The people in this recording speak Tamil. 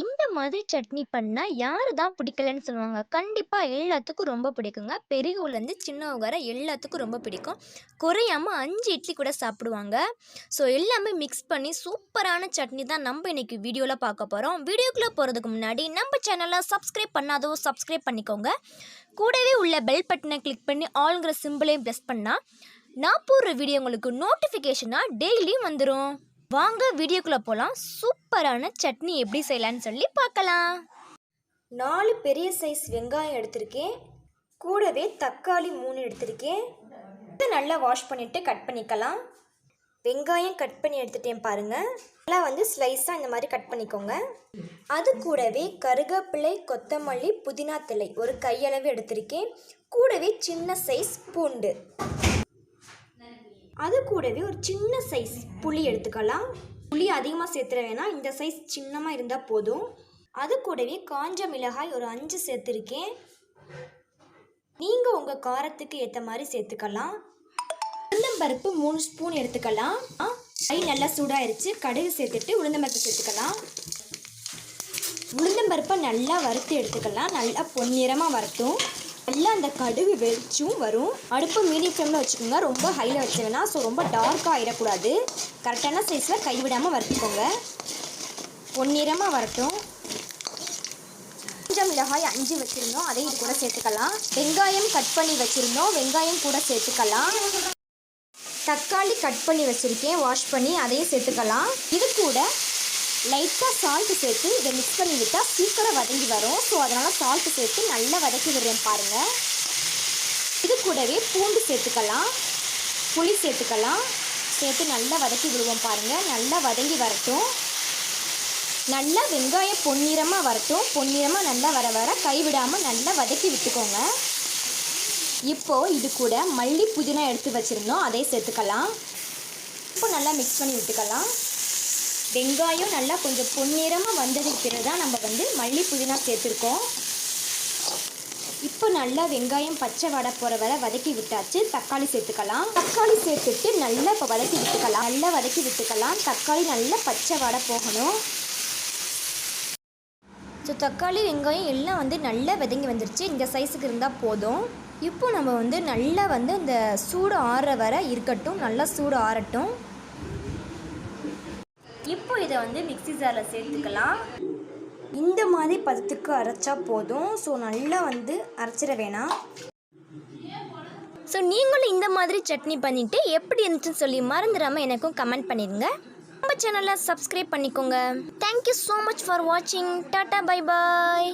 இந்த மாதிரி சட்னி பண்ணால் யார் தான் பிடிக்கலன்னு சொல்லுவாங்க. கண்டிப்பாக எல்லாத்துக்கும் ரொம்ப பிடிக்குங்க. பெரியவங்கலேருந்து சின்னவங்க வர எல்லாத்துக்கும் ரொம்ப பிடிக்கும். குறையாமல் அஞ்சு இட்லி கூட சாப்பிடுவாங்க. ஸோ எல்லாமே மிக்ஸ் பண்ணி சூப்பரான சட்னி தான் நம்ம இன்னைக்கு வீடியோவில் பார்க்க போகிறோம் வீடியோக்குள்ளே போகிறதுக்கு முன்னாடி நம்ம சேனலை சப்ஸ்கிரைப் பண்ணாதோ சப்ஸ்கிரைப் பண்ணிக்கோங்க. கூடவே உள்ள பெல் பட்டனை கிளிக் பண்ணி ஆளுங்கிற சிம்பிளையும் ப்ரெஸ் பண்ணால் நான் போடுற வீடியோ உங்களுக்கு நோட்டிஃபிகேஷனாக டெய்லியும் வந்துடும் வாங்க வீடியோக்குள்ளே போகலாம் சூப்பரான சட்னி எப்படி செய்யலான்னு சொல்லி பார்க்கலாம். நாலு பெரிய சைஸ் வெங்காயம் எடுத்திருக்கேன். கூடவே தக்காளி மூணு எடுத்திருக்கேன். இதை நல்லா வாஷ் பண்ணிவிட்டு கட் பண்ணிக்கலாம். வெங்காயம் கட் பண்ணி எடுத்துட்டேன் பாருங்கள் நல்லா வந்து ஸ்லைஸாக இந்த மாதிரி கட் பண்ணிக்கோங்க. அது கூடவே கருகப்பிள்ளை கொத்தமல்லி புதினா தழை ஒரு கையளவு எடுத்திருக்கேன். கூடவே சின்ன சைஸ் பூண்டு. அது கூடவே ஒரு சின்ன சைஸ் புளி எடுத்துக்கலாம். புளி அதிகமாக சேர்த்துற வேணாம். இந்த சைஸ் சின்னமாக இருந்தால் போதும். அது கூடவே காஞ்ச மிளகாய் ஒரு அஞ்சு சேர்த்துருக்கேன். நீங்கள் உங்கள் காரத்துக்கு ஏற்ற மாதிரி சேர்த்துக்கலாம். உளுந்தம்பருப்பு மூணு ஸ்பூன் எடுத்துக்கலாம். கை நல்லா சூடாயிருச்சு. கடுகு சேர்த்துட்டு உளுந்தம்பருப்பு சேர்த்துக்கலாம். உளுந்தம்பருப்பை நல்லா வறுத்து எடுத்துக்கலாம். நல்லா பொன்னிறமாக வறுத்தும். நல்லா அந்த கடுகு வெளிச்சும் வரும். அடுப்பு மீடியம் ஃப்ளேமில் வச்சுக்கோங்க. ரொம்ப ஹையில் வச்ச ஸோ ரொம்ப டார்க்காக ஆகிடக்கூடாது கரெக்டான சைஸில் கைவிடாமல் வறுத்துக்கோங்க. பொன்னிறமாக வரட்டும். கொஞ்சம் மிளகாய் அஞ்சு வச்சுருந்தோம். அதையும் இது கூட சேர்த்துக்கலாம். வெங்காயம் கட் பண்ணி வச்சுருந்தோம். வெங்காயம் கூட சேர்த்துக்கலாம். தக்காளி கட் பண்ணி வச்சுருக்கேன். வாஷ் பண்ணி அதையும் சேர்த்துக்கலாம். இது கூட லைட்டாக சால்ட்டு சேர்த்து இதை மிக்ஸ் பண்ணி விட்டால் சீக்கிரம் வதங்கி வரும். ஸோ அதனால் சால்ட்டு சேர்த்து நல்லா வதக்கி விடுறேன் பாருங்கள் இது கூடவே பூண்டு சேர்த்துக்கலாம். புளி சேர்த்துக்கலாம். சேர்த்து நல்லா வதக்கி விடுவோம் பாருங்கள் நல்லா வதங்கி வரட்டும். நல்லா வெங்காயம் பொன்னிறமாக வரட்டும். பொன்னிறமாக நல்லா வர வர கைவிடாமல் நல்லா வதக்கி விட்டுக்கோங்க. இப்போது இது கூட மல்லி புதினா எடுத்து வச்சுருந்தோம். அதை சேர்த்துக்கலாம். இப்போ நல்லா மிக்ஸ் பண்ணி விட்டுக்கலாம். வெங்காயம் நல்லா கொஞ்சம் பொன்னிறமாக வந்ததுக்கு பிறகு தான் நம்ம வந்து மல்லி புதினா சேர்த்துருக்கோம். இப்போ நல்லா வெங்காயம் பச்சை வடை போகிற வரை வதக்கி விட்டாச்சு. தக்காளி சேர்த்துக்கலாம். தக்காளி சேர்த்துட்டு நல்லா இப்போ வதக்கி விட்டுக்கலாம். நல்லா வதக்கி விட்டுக்கலாம். தக்காளி நல்லா பச்சை வடை போகணும். ஸோ தக்காளி வெங்காயம் எல்லாம் வந்து நல்லா விதங்கி வந்துருச்சு. இந்த சைஸுக்கு இருந்தால் போதும். இப்போ நம்ம வந்து நல்லா வந்து இந்த சூடு ஆறுற வரை இருக்கட்டும். நல்லா சூடு ஆறட்டும். இதை வந்து மிக்ஸி ஜாரில் சேர்த்துக்கலாம். இந்த மாதிரி பதத்துக்கு அரைச்சா போதும். ஸோ நல்லா வந்து அரைச்சிட வேணாம். ஸோ நீங்களும் இந்த மாதிரி சட்னி பண்ணிவிட்டு எப்படி இருந்துச்சுன்னு சொல்லி மறந்துடாமல் எனக்கும் கமெண்ட் பண்ணிடுங்க. நம்ம சேனலை சப்ஸ்கிரைப் பண்ணிக்கோங்க. Thank you so much for வாட்சிங் டாட்டா பை பாய்